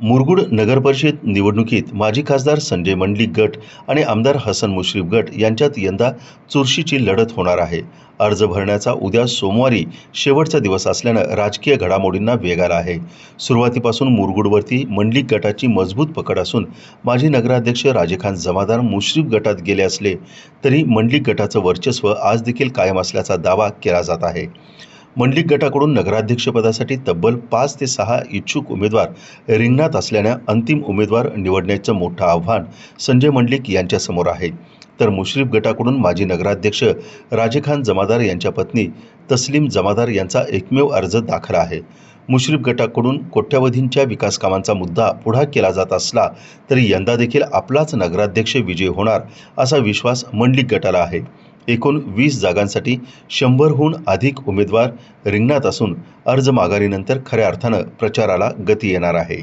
मुरगुड नगरपरिषद निवडणुकीत माजी खासदार संजय मंडलिक गट आणि आमदार हसन मुश्रीफ गट यांच्यात यंदा चुरशीची लढत होणार आहे. अर्ज भरण्याचा उद्या सोमवारी शेवटचा दिवस असल्यानं राजकीय घडामोडींना वेग आला आहे. सुरुवातीपासून मुरगुडवरती मंडलिक गटाची मजबूत पकड असून माजी नगराध्यक्ष राजेखान जमादार मुश्रीफ गटात गेले असले तरी मंडलिक गटाचं वर्चस्व आज देखील कायम असल्याचा दावा केला जात आहे. मंडलिक गटाकडून नगराध्यक्षपदासाठी तब्बल पाच ते सहा इच्छुक उमेदवार रिंगणात असल्यानं अंतिम उमेदवार निवडण्याचं मोठं आव्हान संजय मंडलिक यांच्यासमोर आहे. तर मुश्रीफ गटाकडून माजी नगराध्यक्ष राजेखान जमादार यांच्या पत्नी तस्लीम जमादार यांचा एकमेव अर्ज दाखल आहे. मुश्रीफ गटाकडून कोट्यावधींच्या विकास कामांचा मुद्दा पुढा केला जात असला तरी यंदा देखील आपलाच नगराध्यक्ष विजय होणार असा विश्वास मंडलिक गटाला आहे. एकूण वीस जागांसाठी शंभरहून अधिक उमेदवार रिंगणात असून अर्ज माघारीनंतर खऱ्या अर्थानं प्रचाराला गती येणार आहे.